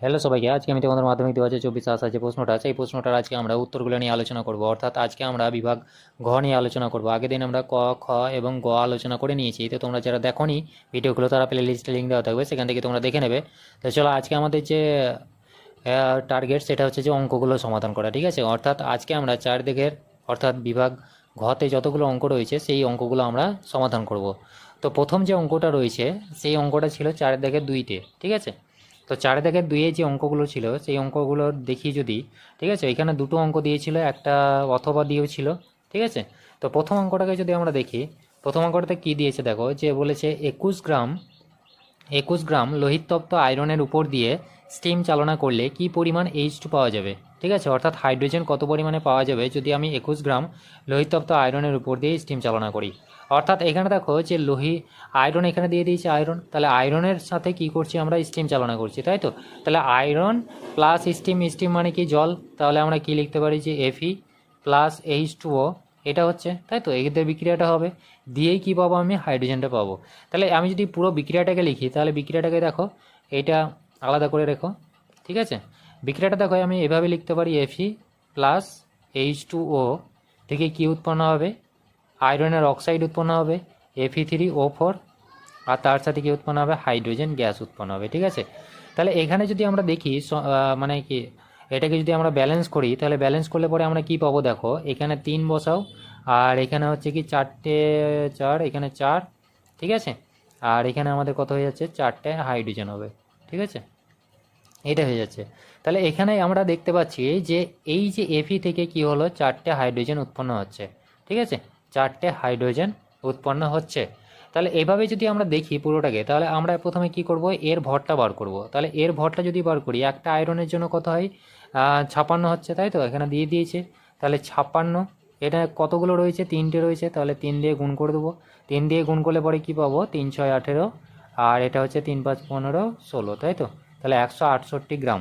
Hello সবাইকে, আজকে আমি তোমাদের মাধ্যমিক দু হাজার চব্বিশ আসা যে প্রশ্নটা আছে, এই প্রশ্নটার আজকে আমরা উত্তরগুলো নিয়ে আলোচনা করব। অর্থাৎ আজকে আমরা বিভাগ ঘ নিয়ে আলোচনা করব। আগের দিন আমরা ক, খ এবং গ আলোচনা করে নিয়েছি। তো তোমরা যারা দেখোনি ভিডিওগুলো, তারা প্লে লিস্টে লিঙ্ক দেওয়া থাকবে, সেখান থেকে তোমরা দেখে নেবে। তো চলো, আজকে আমাদের যে টার্গেট সেটা হচ্ছে যে অঙ্কগুলো সমাধান করা, ঠিক আছে? অর্থাৎ আজকে আমরা চার দিকের অর্থাৎ বিভাগ ঘতে যতগুলো অঙ্ক রয়েছে, সেই অঙ্কগুলো আমরা সমাধান করব। তো প্রথম যে অঙ্কটা রয়েছে, সেই অঙ্কটা ছিল চার দিকের দুইতে, ঠিক আছে? তো চার দাগের দুইয়ে যে অঙ্কগুলো ছিল, সেই অঙ্কগুলো দেখি যদি, ঠিক আছে? এখানে দুটো অঙ্ক দিয়েছিল, একটা অথবা দিয়েও ছিল, ঠিক আছে? তো প্রথম অঙ্কটাকে যদি আমরা দেখি, প্রথম অঙ্কটাতে কী দিয়েছে দেখো? যে বলেছে একুশ গ্রাম একুশ গ্রাম লোহিতপ্ত আয়রনের উপর দিয়ে স্টিম চালনা করলে কি পরিমাণ এইচ টু পাওয়া যাবে? ঠিক আছে? অর্থাৎ হাইড্রোজেন কত পরিমাণে পাওয়া যাবে যদি আমি একুশ গ্রাম লোহিতপ্ত আয়রনের উপর দিয়ে স্টিম চালনা করি? অর্থাৎ এখানে দেখো যে লোহি আয়রন এখানে দিয়ে দিয়েছে আয়রন। তাহলে আয়রনের সাথে কি করছি আমরা? স্টিম চালনা করছি, তাই তো? তাহলে আয়রন প্লাস স্টিম স্টিম মানে কি? জল। তাহলে আমরা কি লিখতে পারি যে Fe plus H two O এটা হচ্ছে, তাই তো? এদের বিক্রিয়াটা হবে। দিয়েই কি পাবো আমি? হাইড্রোজেনটা পাবো। তাহলে আমি যদি পুরো বিক্রিয়াটাকে লিখি, তাহলে বিক্রিয়াটাকে দেখো, এটা আলাদা করে রেখো, ঠিক আছে? বিক্রিয়াটা দেখো, আমি এভাবে লিখতে পারি Fe plus H two O থেকে কী উৎপন্ন হবে? আয়রনের অক্সাইড উৎপন্ন হবে এফি থ্রি ও ফোর আর তার সাথে কি উৎপন্ন হবে? হাইড্রোজেন গ্যাস উৎপন্ন হবে, ঠিক আছে? তাহলে এখানে যদি আমরা দেখি মানে কি, এটাকে যদি আমরা ব্যালেন্স করি, তাহলে ব্যালেন্স করলে পরে আমরা কি পাবো দেখো? এখানে তিন বসাও, আর এখানে হচ্ছে কি চারটে চার, এখানে চার, ঠিক আছে? আর এখানে আমাদের কত হয়ে যাচ্ছে? চারটে হাইড্রোজেন হবে, ঠিক আছে? এটা হয়ে যাচ্ছে। তাহলে এখানে আমরা দেখতে পাচ্ছি যে এই যে এফি থেকে কি হলো? চারটে হাইড্রোজেন উৎপন্ন হচ্ছে। ঠিক আছে? চারটে হাইড্রোজেন উৎপন্ন হচ্ছে। তাহলে এভাবে যদি আমরা দেখি পুরোটাকে তাহলে আমরা প্রথমে কি করব? এর ভরটা বার করব। তাহলে এর ভরটা যদি বার করি একটা আয়রনের জন্য কত হয়? আহ, ছাপ্পান্ন হচ্ছে তাই তো? এখানে দিয়ে দিয়েছে। তাহলে ছাপ্পান্ন এটা কতগুলো রয়েছে? তিনটে রয়েছে। তাহলে তিন দিয়ে গুণ করে দেবো। তিন দিয়ে গুণ করলে পরে কি পাবো? তিন ছয় আঠেরো। আর এটা হচ্ছে তিন পাঁচ পনেরো ষোলো তাই তো? তাহলে একশো আটষট্টি গ্রাম।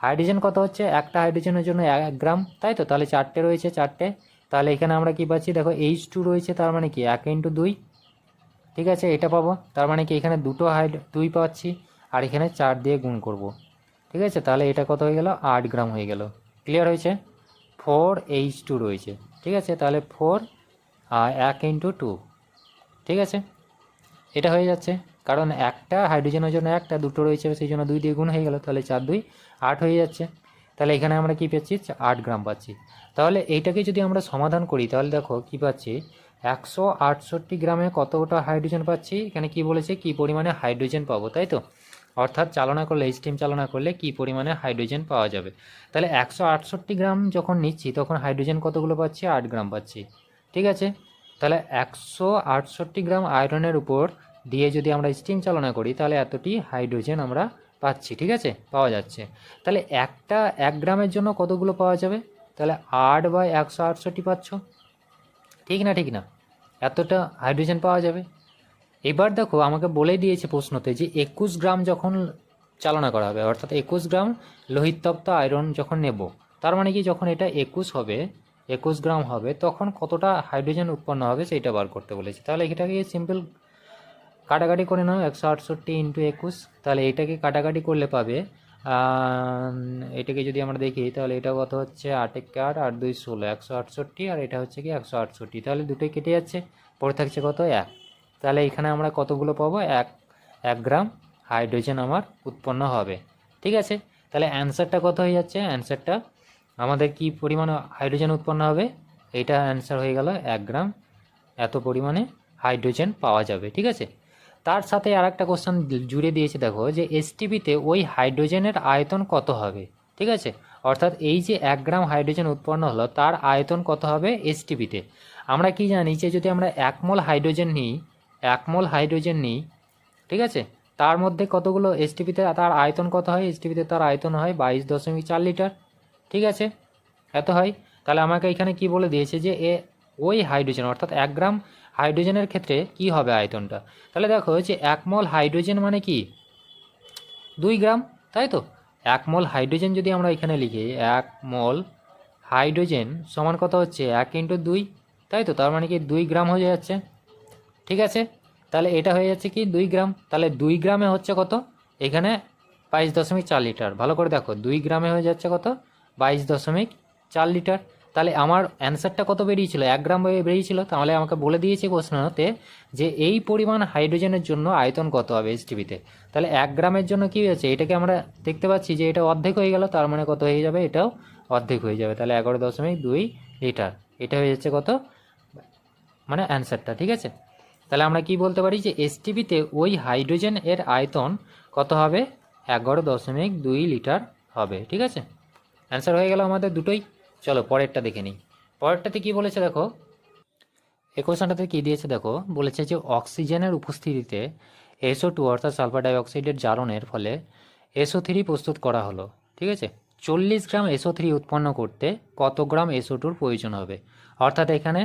হাইড্রোজেন কত হচ্ছে? একটা হাইড্রোজেনের জন্য এক গ্রাম, তাই তো? তাহলে চারটে রয়েছে, চারটে। তাহলে এখানে আমরা কি পাচ্ছি? দেখো এইচ টু রয়েছে, তার মানে কি? এক ইন্টু দুই। ঠিক আছে, এটা পাবো। তার মানে কি? এখানে দুটো হাইড দুই পাচ্ছি, আর এখানে চার দিয়ে গুণ করব। ঠিক আছে, তাহলে এটা কত হয়ে গেল? আট গ্রাম হয়ে গেল। ক্লিয়ার হয়েছে? ফোর এইচ টু রয়েছে। ঠিক আছে, তাহলে ফোর আর এক ইন্টু টু ঠিক আছে? এটা হয়ে যাচ্ছে। কারণ একটা হাইড্রোজেনের জন্য একটা, দুটো রয়েছে, সেই জন্য দুই দিয়ে গুণ হয়ে গেল, তাহলে চার দুই আট হয়ে যাচ্ছে। তাহলে এখানে আমরা কি পাচ্ছি আট গ্রাম পাচ্ছি। তাহলে এইটাকে যদি আমরা সমাধান করি, তাহলে দেখো কি পাচ্ছি? একশো আটষট্টি গ্রামে কতটা হাইড্রোজেন পাচ্ছি? এখানে কি বলেছে? কি পরিমাণে হাইড্রোজেন পাবো, তাই তো? অর্থাৎ চালনা করলে, স্টিম চালনা করলে কি পরিমাণে হাইড্রোজেন পাওয়া যাবে? তাহলে একশো আটষট্টি গ্রাম যখন নিচ্ছি, তখন হাইড্রোজেন কতগুলো পাচ্ছি? আট গ্রাম পাচ্ছি। ঠিক আছে? তাহলে একশো আটষট্টি গ্রাম আয়রনের উপর দিয়ে যদি আমরা স্টিম চালনা করি, তাহলে এতটি হাইড্রোজেন আমরা পাচ্ছি, ঠিক আছে? পাওয়া যাচ্ছে। তাহলে একটা এক গ্রামের জন্য কতগুলো পাওয়া যাবে? তাহলে আট বাই একশো আটষট্টি পাচ্ছ। ঠিক না ঠিক না? এতটা হাইড্রোজেন পাওয়া যাবে। এবার দেখো, আমাকে বলে দিয়েছে প্রশ্নতে যে একুশ গ্রাম যখন চালনা করা হবে, অর্থাৎ একুশ গ্রাম লোহিতপ্ত আয়রন যখন নেব, তার মানে কি যখন এটা একুশ হবে, একুশ গ্রাম হবে, তখন কতটা হাইড্রোজেন উৎপন্ন হবে, সেইটা বার করতে বলেছে। তাহলে এটাকে সিম্পল কাটাকাটি করে নাও, একশো আটষট্টি ইন্টু একুশ। তাহলে এটাকে কাটাকাটি করলে পাবে এটাকে যদি আমরা দেখি, তাহলে এটা কত হচ্ছে? আট একে আট আট দুই ষোলো, একশো আটষট্টি, আর এটা হচ্ছে কি একশো আটষট্টি। তাহলে দুটোই কেটে যাচ্ছে, পড়ে থাকছে কত? এক। তাহলে এখানে আমরা কতগুলো পাবো? এক এক গ্রাম হাইড্রোজেন আমার উৎপন্ন হবে। ঠিক আছে? তাহলে অ্যান্সারটা কত হয়ে যাচ্ছে? অ্যান্সারটা, আমাদের কি পরিমাণ হাইড্রোজেন উৎপন্ন হবে? এইটা অ্যান্সার হয়ে গেল এক গ্রাম, এত পরিমাণে হাইড্রোজেন পাওয়া যাবে। ঠিক আছে? তার সাথে আর একটা কোশ্চেন জুড়ে দিয়েছে, দেখো, যে এসটিপিতে ওই হাইড্রোজেনের আয়তন কত হবে? ঠিক আছে? অর্থাৎ এই যে এক গ্রাম হাইড্রোজেন উৎপন্ন হলো, তার আয়তন কত হবে এসটিপিতে আমরা কি জানি যে যদি আমরা এক মোল হাইড্রোজেন নিই, এক মোল হাইড্রোজেন নিই, ঠিক আছে? তার মধ্যে কতগুলো এসটিপিতে তার আয়তন কত হয়? এসটিপিতে তার আয়তন হয় বাইশ দশমিক চার লিটার। ঠিক আছে? এত হয়? তাহলে আমাকে এখানে কি বলে দিয়েছে যে এ ওই হাইড্রোজেন অর্থাৎ এক গ্রাম হাইড্রোজেনের ক্ষেত্রে কি হবে আয়তনটা? তাহলে দেখো যে এক মল হাইড্রোজেন মানে কি? দুই গ্রাম, তাই তো? এক মল হাইড্রোজেন যদি আমরা এখানে লিখি, এক মল হাইড্রোজেন সমান কত হচ্ছে? এক ইন্টু দুই, তাই তো? তার মানে কি দুই গ্রাম হয়ে যাচ্ছে। ঠিক আছে? তাহলে এটা হয়ে যাচ্ছে কি দুই গ্রাম? তাহলে দুই গ্রামে হচ্ছে কত? এখানে বাইশ দশমিক চার লিটার। ভালো করে দেখো, দুই গ্রামে হয়ে যাচ্ছে কত? বাইশ দশমিক চার লিটার। তাহলে আমার অ্যান্সারটা কত বেরিয়েছিল? এক গ্রাম বেরিয়েছিল? তাহলে আমাকে বলে দিয়েছে কোশ্চেনতে যে এই পরিমাণ হাইড্রোজেনের জন্য আয়তন কত হবে এইচটিভিতে তাহলে এক গ্রামের জন্য কী হয়েছে? এটাকে আমরা দেখতে পাচ্ছি যে এটা অর্ধেক হয়ে গেল, তার মানে কত হয়ে যাবে? এটাও অর্ধেক হয়ে যাবে। তাহলে এগারো দশমিক দুই লিটার। এটা হয়ে যাচ্ছে কত? মানে অ্যান্সারটা, ঠিক আছে? তাহলে আমরা কি বলতে পারি যে এসটিভিতে ওই হাইড্রোজেন এর আয়তন কত হবে? এগারো দশমিক দুই লিটার হবে, ঠিক আছে? অ্যান্সার হয়ে গেল আমাদের দুটোই। চলো পরেরটা দেখে নিই। পরেরটাতে কি বলেছে দেখো? এই কোশ্চেনটাতে কী দিয়েছে দেখো? বলেছে যে অক্সিজেনের উপস্থিতিতে এসও টু অর্থাৎ সালফার ডাইঅক্সাইডের জারণের ফলে এসও থ্রি প্রস্তুত করা হলো, ঠিক আছে? চল্লিশ গ্রাম এসও থ্রি উৎপন্ন করতে কত গ্রাম এসও টুর প্রয়োজন হবে? অর্থাৎ এখানে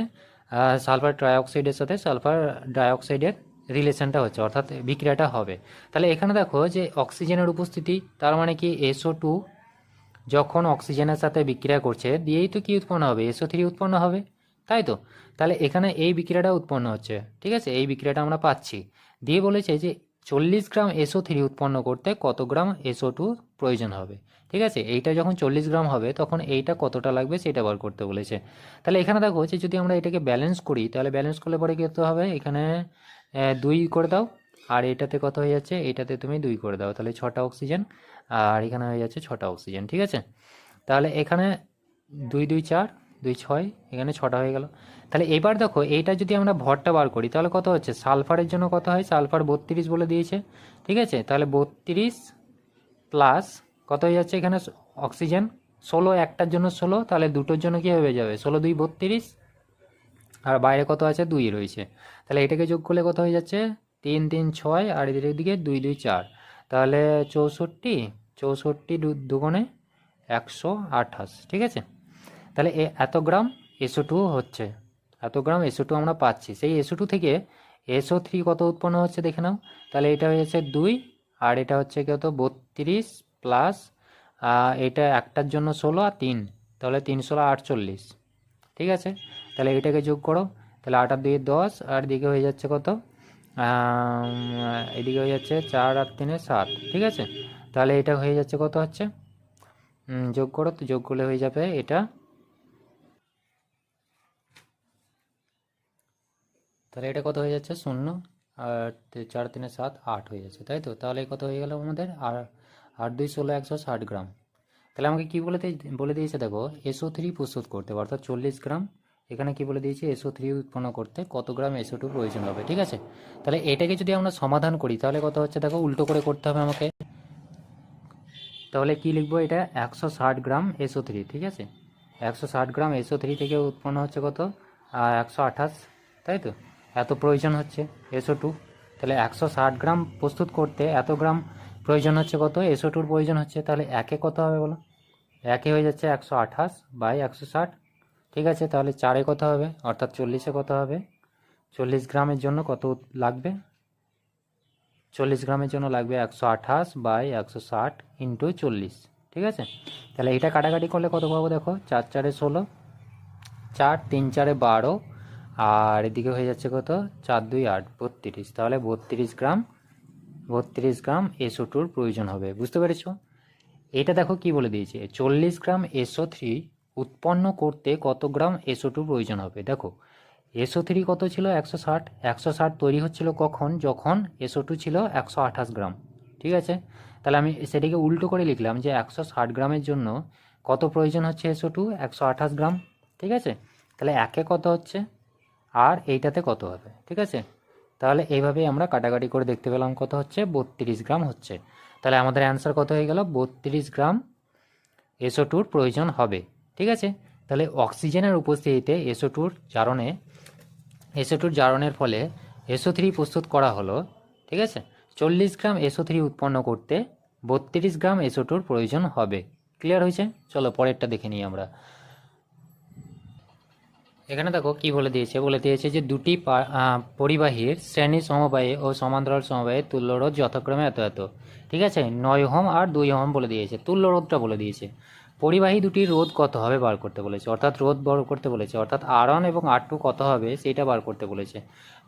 সালফার ডাইঅক্সাইডের সাথে সালফার ডাইঅক্সাইডের রিলেশনটা হচ্ছে, অর্থাৎ বিক্রিয়াটা হবে। তাহলে এখানে দেখো যে অক্সিজেনের উপস্থিতি, তার মানে কি এসও টু যখন অক্সিজেনের সাথে বিক্রিয়া করছে, দিয়েই তো কি উৎপন্ন হবে? এসও থ্রি উৎপন্ন হবে। তাই তো? তাহলে এখানে এই বিক্রিয়াটা উৎপন্ন হচ্ছে। ঠিক আছে? এই বিক্রিয়াটা আমরা পাচ্ছি। দিয়ে বলেছে যে চল্লিশ গ্রাম এসও থ্রি উৎপন্ন করতে কত গ্রাম এসও টু প্রয়োজন হবে? ঠিক আছে? এইটা যখন চল্লিশ গ্রাম হবে, তখন এইটা কতটা লাগবে সেটা বার করতে বলেছে। তাহলে এখানে দেখো যে যদি আমরা এটাকে ব্যালেন্স করি, তাহলে ব্যালেন্স করলে পরে কী হবে? এখানে দুই করে দাও। আর এটাতে কত হয়ে যাচ্ছে? এটাতে তুমি দুই করে দাও, তাহলে ছটা অক্সিজেন আর এখানে হয়ে যাচ্ছে ছটা অক্সিজেন ঠিক আছে? তাহলে এখানে দুই দুই, চার, দুই, ছয়, এখানে ছটা হয়ে গেল। তাহলে এবার দেখো, এইটা যদি আমরা ভরটা বার করি, তাহলে কত হচ্ছে? সালফারের জন্য কত হয়? সালফার বত্রিশ বলে দিয়েছে, ঠিক আছে? তাহলে বত্রিশ প্লাস কত হয়ে যাচ্ছে এখানে? অক্সিজেন ষোলো, একটার জন্য ষোলো, তাহলে দুটোর জন্য কী হয়ে যাবে? ষোলো, দুই, বত্রিশ আর বাইরে কত আছে? দুই রয়েছে। তাহলে এটাকে যোগ করলে কত হয়ে যাচ্ছে? তিন তিন ছয় আর এদের দিকে দুই দুই চার। তাহলে চৌষট্টি চৌষট্টি দুগুণে একশো আঠাশ, ঠিক আছে? তাহলে এ, এত গ্রাম এসো টু হচ্ছে। এত গ্রাম এসও টু আমরা পাচ্ছি। সেই এসো টু থেকে এসও থ্রি কত উৎপন্ন হচ্ছে দেখে নাও। তাহলে এটা হয়ে যাচ্ছে দুই, আর এটা হচ্ছে কত? বত্রিশ প্লাস এটা একটার জন্য ষোলো আর তিন। তাহলে তিন ষোলো আটচল্লিশ, ঠিক আছে? তাহলে এটাকে যোগ করো। তাহলে আটার দিকে দশ, আর দিকে হয়ে যাচ্ছে কত? এদিকে হয়ে যাচ্ছে চার আর তিনে সাত, ঠিক আছে? তাহলে এটা হয়ে যাচ্ছে কত হচ্ছে? যোগ করো তো, যোগ করলে হয়ে যাবে এটা। তাহলে এটা কত হয়ে যাচ্ছে? শূন্য। আর চার তিনে সাত, আট হয়ে যাচ্ছে, তাই তো? তাহলে কত হয়ে গেল আমাদের? আর, আট দুই ষোলো, একশো ষাট গ্রাম। তাহলে আমাকে কি বলে বলে দিয়েছে দেখো, এসও থ্রি প্রস্তুত করতে অর্থাৎ চল্লিশ গ্রাম। এখানে কি বলে দিয়েছি? এসও থ্রি উৎপন্ন করতে কত গ্রাম এসও টু প্রয়োজন হবে, ঠিক আছে? তাহলে এটাকে যদি আমরা সমাধান করি, তাহলে কত হচ্ছে দেখো, উল্টো করে করতে হবে আমাকে। তাহলে কি লিখব এটা? একশো ষাট গ্রাম এসও থ্রি ঠিক আছে? একশো ষাট গ্রাম এসও থ্রি থেকে উৎপন্ন হচ্ছে কত? একশো আঠাশ, তাই তো? এত প্রয়োজন হচ্ছে এসও টু তাহলে একশো ষাট গ্রাম প্রস্তুত করতে এত গ্রাম প্রয়োজন হচ্ছে কত? এসও টুর প্রয়োজন হচ্ছে। তাহলে একে কত হবে বলো? একে হয়ে যাচ্ছে একশো আঠাশ বাই একশো ষাট। ঠিক আছে, তাহলে চারে কত হবে? অর্থাৎ চল্লিশে কত হবে? চল্লিশ গ্রামের জন্য কত লাগবে? চল্লিশ গ্রামের জন্য লাগবে একশো আঠাশ বাই একশো ষাট ইন্টু চল্লিশ, ঠিক আছে? তাহলে এটা কাটাকাটি করলে কত পাবো দেখো? চার চারে ষোলো, চার তিন চারে বারো, আর এদিকে হয়ে যাচ্ছে কত? চার দুই আট, বত্রিশ। তাহলে বত্রিশ গ্রাম বত্রিশ গ্রাম এসও টুর প্রয়োজন হবে, বুঝতে পেরেছ? এটা দেখো কি বলে দিয়েছে? চল্লিশ গ্রাম এসও থ্রি উৎপন্ন করতে কত গ্রাম এসও টু প্রয়োজন হবে? দেখো এসও থ্রি কত ছিল? একশো ষাট। একশো ষাট তৈরি হচ্ছিল কখন? যখন এসও টু ছিল একশো আঠাশ গ্রাম। ঠিক আছে? তাহলে আমি সেটাকে উল্টো করে লিখলাম যে একশো ষাট গ্রামের জন্য কত প্রয়োজন হচ্ছে এসও টু একশো আঠাশ গ্রাম। ঠিক আছে? তাহলে একে কত হচ্ছে? আর এইটাতে কত হবে? ঠিক আছে? তাহলে এইভাবেই আমরা কাটাকাটি করে দেখতে পেলাম কত হচ্ছে? বত্রিশ গ্রাম হচ্ছে। তাহলে আমাদের অ্যান্সার কত হয়ে গেল? বত্রিশ গ্রাম এসও টুর প্রয়োজন হবে। ঠিক আছে? তাহলে অক্সিজেনের উপস্থিতিতে এসও টুর জারণে এসও টুর জারণের ফলে এসো থ্রি প্রস্তুত করা হলো, ঠিক আছে? চল্লিশ গ্রাম এসো থ্রি উৎপন্ন করতে বত্রিশ গ্রাম এসও টুর প্রয়োজন হবে। ক্লিয়ার হয়েছে? চলো পরেরটা দেখে নিই আমরা। এখানে দেখো কি বলে দিয়েছে? বলে দিয়েছে যে দুটি পরিবাহীর শ্রেণি সমবায়ে ও সমান্তরাল সমবায়ে তুল্যরোধ যথাক্রমে এত এত। ঠিক আছে? নয় হোম আর দুই হোম বলে দিয়েছে। তুল্যরোধটা বলে দিয়েছে। পরিবাহী দুটির রোধ কত হবে বার করতে বলেছে? অর্থাৎ রোধ বার করতে বলেছে। অর্থাৎ আর ওয়ান এবং আর টু কত হবে সেটা বার করতে বলেছে।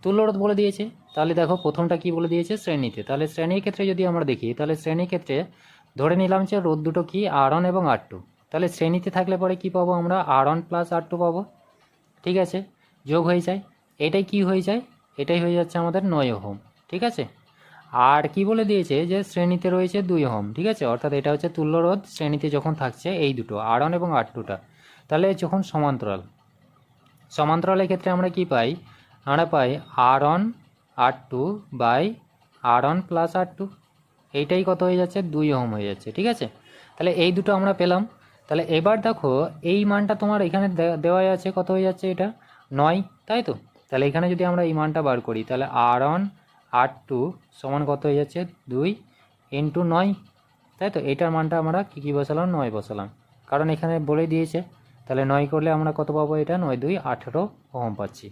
তুল্য রোধ বলে দিয়েছে। তাহলে দেখো প্রথমটা কি বলে দিয়েছে? শ্রেণীতে। তাহলে শ্রেণির ক্ষেত্রে যদি আমরা দেখি, তাহলে শ্রেণির ক্ষেত্রে ধরে নিলাম যে রোধ দুটো কি? আর ওয়ান এবং আর টু তাহলে শ্রেণীতে থাকলে পরে কি পাবো আমরা? R one plus R two পাবো। ঠিক আছে? যোগ হয়ে যায়। এটাই কি হয়ে যায়? এটাই হয়ে যাচ্ছে আমাদের নয় ওহম। ঠিক আছে? আর কি বলে দিয়েছে যে শ্রেণীতে রয়েছে দুই ওহম, ঠিক আছে? অর্থাৎ এটা হচ্ছে তুল্যরোধ শ্রেণীতে যখন থাকছে এই দুটো আর ওয়ান এবং আর টুটা তাহলে যখন সমান্তরাল, সমান্তরালের ক্ষেত্রে আমরা কি পাই? আমরা পাই R one R two by R one plus R two. এইটাই কত হয়ে যাচ্ছে? দুই ওহম হয়ে যাচ্ছে, ঠিক আছে? তাহলে এই দুটো আমরা পেলাম। তাহলে এবার দেখো, এই মানটা তোমার এখানে দে- দেওয়াই আছে, কত হয়ে যাচ্ছে এটা? নয়, তাই তো? তাহলে এখানে যদি আমরা এই মানটা বার করি, তাহলে আর ওয়ান আর টু সমান কত হয়ে যাচ্ছে? দুই ইন্টু নয়। তাই তো? এটার মানটা আমরা কী কী বসালাম? নয় বসালাম। কারণ এখানে বলে দিয়েছে, তাহলে নয় করলে আমরা কত পাবো এটা? নয় দুই আঠেরো ওহম পাচ্ছি।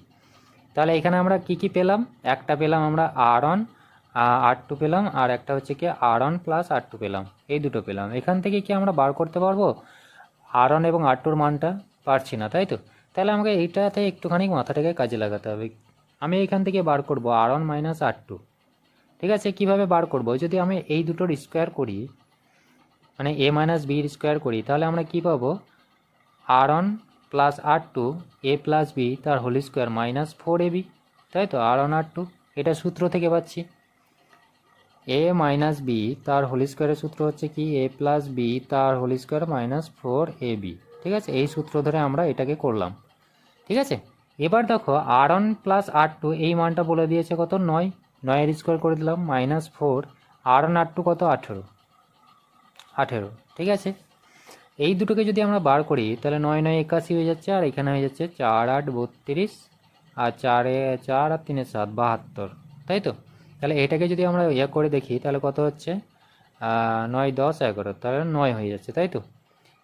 তাহলে এখানে আমরা কি কি পেলাম? একটা পেলাম আমরা আর ওয়ান আর টু পেলাম, আর একটা হচ্ছে কি R one plus R two পেলাম। এই দুটো পেলাম। এখান থেকে কি আমরা বার করতে পারব? আর ওয়ান এবং আর টুর মানটা পারছি না, তাই তো? তাহলে আমাকে এইটাতে একটুখানি মাথাটাকে কাজে লাগাতে হবে। আমি এখান থেকে বার করব R one minus R two ঠিক আছে, কীভাবে বার করব? যদি আমি এই দুটোর স্কোয়ার করি মানে এ মাইনাস বির স্কোয়ার করি, তাহলে আমরা কি পাবো? R one plus R two A plus B তার whole square minus four A B তাই তো? আর ওয়ান আর টু এটা সূত্র থেকে পাচ্ছি। এ মাইনাস বি তার হোল স্কোয়ারের সূত্র হচ্ছে কি? এ প্লাস বি তার whole square minus four A B ঠিক আছে? এই সূত্র ধরে আমরা এটাকে করলাম। ঠিক আছে? এবার দেখো R one plus R two এই মানটা বলে দিয়েছে কত? নয়। নয়ের স্কোয়ার করে দিলাম minus four R one R two কত? আঠেরো। আঠেরো, ঠিক আছে? এই দুটোকে যদি আমরা বার করি, তাহলে নয় নয়, একাশি হয়ে যাচ্ছে, আর এখানে হয়ে যাচ্ছে চার, আট, বত্রিশ, আর চারে চার, আর তিনে সাত, বাহাত্তর, তাই তো? তাহলে এটাকে যদি আমরা ইয়ে করে দেখি, তাহলে কত হচ্ছে? নয়, দশ, এগারো, তাহলে নয় হয়ে যাচ্ছে, তাই তো?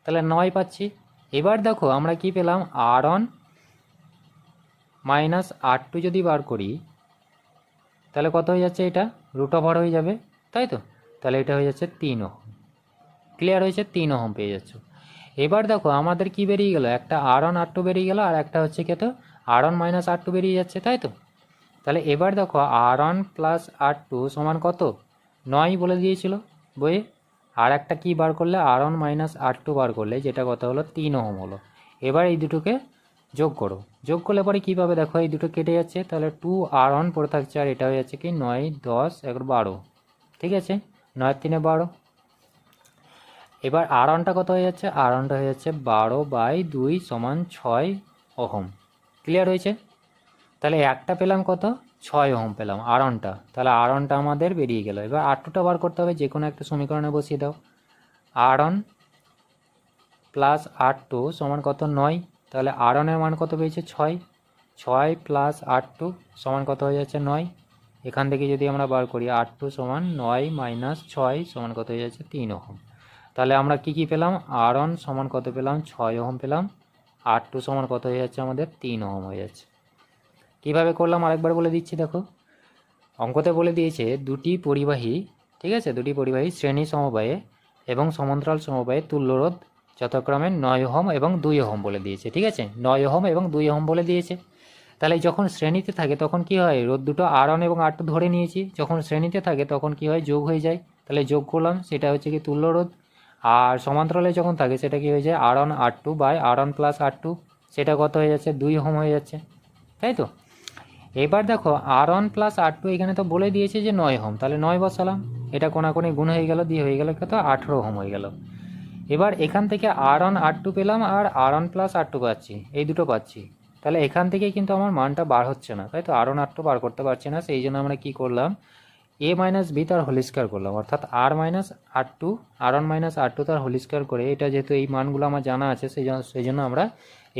তাহলে নয় পাচ্ছি। এবার দেখো আমরা কি পেলাম? R one minus R two যদি বার করি, তাহলে কত হয়ে যাচ্ছে এটা? রুট ওভার হয়ে যাবে, তাই তো? তাহলে এটা হয়ে যাচ্ছে তিন ওহম। ক্লিয়ার হয়েছে? তিন ওহম পেয়ে যাচ্ছ। এবার দেখো, আমাদের কি বেরিয়ে গেল? একটা আর ওয়ান আর টু বেরিয়ে গেল, আর একটা হচ্ছে কত R one minus R two বেরিয়ে যাচ্ছে, তাই তো? তাহলে এবার দেখো R one plus R two সমান কত? নয় বলে দিয়েছিল বইয়ে। আর একটা কি বার করলে? R one minus R two বার করলে, যেটা কত হলো? তিন ওহম হলো। এবার এই দুটোকে যোগ করো। যোগ করলে পরে কী পাবে? দেখো, এই দুটো কেটে যাচ্ছে। তাহলে টু আর ওয়ান পড়ে থাকছে, আর এটা হয়ে যাচ্ছে কি? নয়, দশ এগারো বারো। ঠিক আছে? নয়, তিনে বারো। এবার আর ওয়ানটা কত হয়ে যাচ্ছে? আর ওয়ানটা হয়ে যাচ্ছে বারো বাই দুই সমান ছয় ওহম। ক্লিয়ার হয়েছে? তাহলে একটা পেলাম কত? ছয় ওহম পেলাম, আর ওয়ানটা তাহলে আর ওয়ানটা আমাদের বেরিয়ে গেল। এবার আর টুটা বার করতে হবে, যে কোনো একটা সমীকরণে বসিয়ে দাও। R one plus R two সমান কত? নয়। তাহলে আর ওয়ানের মান কত পেয়েছে? ছয়। ছয় প্লাস আর টু সমান কত হয়ে যাচ্ছে? নয়। এখান থেকে যদি আমরা বার করি আর টু সমান নয় মাইনাস ছয় সমান কত হয়ে যাচ্ছে? তিন ওহম। তাহলে আমরা কি কি পেলাম? আর ওয়ান সমান কত পেলাম? ছয় ওহম পেলাম। আর টু সমান কত হয়ে যাচ্ছে? আমাদের তিন ওহম হয়ে যাচ্ছে। কীভাবে করলাম? আরেকবার বলে দিচ্ছি, দেখো। অঙ্কতে বলে দিয়েছে দুটি পরিবাহী, ঠিক আছে? দুটি পরিবাহী শ্রেণি সমবায়ে এবং সমান্তরাল সমবায়ে তুল্যরোধ যথাক্রমে নয় হোম এবং দুই হোম বলে দিয়েছে, ঠিক আছে? নয় হোম এবং দুই হোম বলে দিয়েছে। তাহলে যখন শ্রেণীতে থাকে তখন কি হয়? রোদ দুটো আর ওয়ান এবং আর টু ধরে নিয়েছি। যখন শ্রেণীতে থাকে তখন কি হয়? যোগ হয়ে যায়। তাহলে যোগ করলাম, সেটা হচ্ছে কি তুল্য রোধ। আর সমান্তরালে যখন থাকে সেটা কি হয়ে যায়? R one R two by R one plus R two সেটা কত হয়ে যাচ্ছে? দুই হোম হয়ে যাচ্ছে। তাই তো? এবার দেখো R one plus R two এখানে তো বলে দিয়েছে যে নয় হোম তাহলে নয় বসালাম। এটা কোনাকুনি গুণ হয়ে গেল, দিয়ে হয়ে গেল কত? আঠেরো হোম হয়ে গেল। এবার এখান থেকে আর ওয়ান আর টু পেলাম আর R one plus R two পাচ্ছি। এই দুটো পাচ্ছি। তাহলে এখান থেকে কিন্তু আমার মানটা বার হচ্ছে না। তাই তো আর ওয়ান আর টু বার করতে পারছি না। সেই জন্য আমরা কি করলাম? এ মাইনাস বি তার হোল স্কোয়ার করলাম। অর্থাৎ R minus R two R one minus R two তার হোল স্কোয়ার করে এটা যেহেতু এই মানগুলো আমার জানা আছে, সেই জন্য সেই জন্য আমরা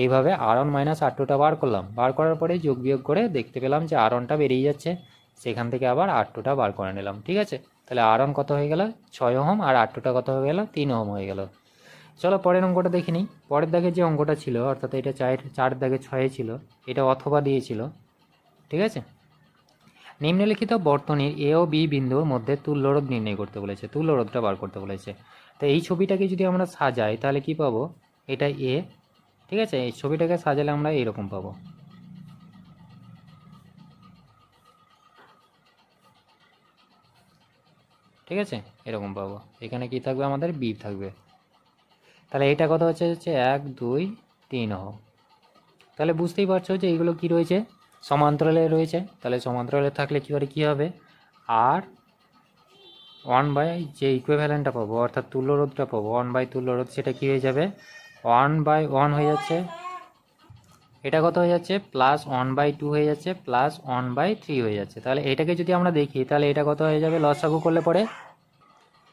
এইভাবে আর ওয়ান মাইনাস আর টুটা বার করলাম। বার করার পরে যোগ বিয়োগ করে দেখতে পেলাম যে আর ওয়ানটা বেরিয়ে যাচ্ছে। সেখান থেকে আবার আর টুটা বার করে নিলাম। ঠিক আছে? তাহলে আর ওয়ান কত হয়ে গেল? ছয় ওহম আর আর টুটা কত হয়ে গেল? তিন ওহম হয়ে গেল। চলো পরের অঙ্কটা দেখে নিই। পরের দাগে যে অঙ্কটা ছিল, অর্থাৎ এটা চার চার দাগে ছয়ে ছিল, এটা অথবা দিয়েছিল ঠিক আছে? নিম্নলিখিত বর্তনীর এ ও বি বিন্দুর মধ্যে তুল্যরোধ নির্ণয় করতে বলেছে, তুল্যরোধটা বার করতে বলেছে। তো এই ছবিটাকে যদি আমরা সাজাই, তাহলে কি পাবো? এটা এ, ঠিক আছে? এই ছবিটাকে সাজালে আমরা এরকম পাবো। ঠিক আছে? এরকম পাবো। এখানে কি থাকবে আমাদের? বি থাকবে। তাহলে এটা কত হচ্ছে? হচ্ছে এক, দুই, তিন হ তাহলে বুঝতেই পারছ যে এইগুলো কি রয়েছে? সমান্তরালে রয়েছে। তাহলে সমান্তরালে থাকলে কী করে কী হবে? আর ওয়ান বাই যে ইকুইভ্যালেন্টটা পাবো, অর্থাৎ তুল্যরোধটা পাবো ওয়ান বাই তুল্যরোধ সেটা কী হয়ে যাবে? ওয়ান বাই ওয়ান হয়ে যাচ্ছে। এটা কত হয়ে যাচ্ছে? প্লাস ওয়ান বাই টু হয়ে যাচ্ছে প্লাস ওয়ান বাই থ্রি হয়ে যাচ্ছে। তাহলে এটাকে যদি আমরা দেখি, তাহলে এটা কত হয়ে যাবে? লসাগু করলে পরে?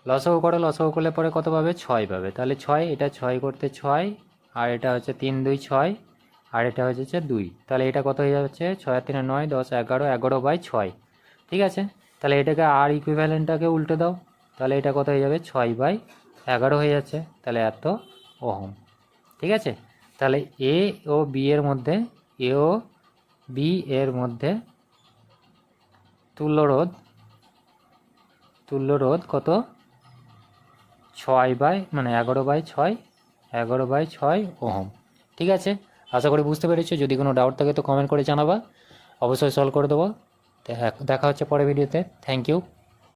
লসাগু করে, লসাগু করলে পরে কত পাবে? ছয় পাবে। তাহলে ছয়, এটা ছয় করতে ছয়, আর এটা হচ্ছে তিন, দুই, ছয়, আর এটা হচ্ছে হচ্ছে দুই। তাহলে এটা কত হয়ে যাচ্ছে? ছয় আর তিনে, নয়, দশ, এগারো এগারো বাই ছয়। ঠিক আছে? তাহলে এটাকে আর ইকুইভ্যালেন্টটাকে উল্টে দাও। তাহলে এটা কত হয়ে যাবে? ছয় বাই এগারো হয়ে যাচ্ছে। তাহলে এত ওহম। ঠিক আছে? তাহলে এ ও বি এর মধ্যে এ ও বি এর মধ্যে তুল্যরোধ তুল্যরোধ কত? ছয় বাই মানে এগারো বাই ছয়, এগারো বাই ছয় ওহম। ঠিক আছে? আশা করি বুঝতে পেরেছ। যদি কোনো ডাউট থাকে তো কমেন্ট করে জানাবা। অবশ্যই সলভ করে দেবো। দেখা হচ্ছে পরের ভিডিওতে থ্যাংক ইউ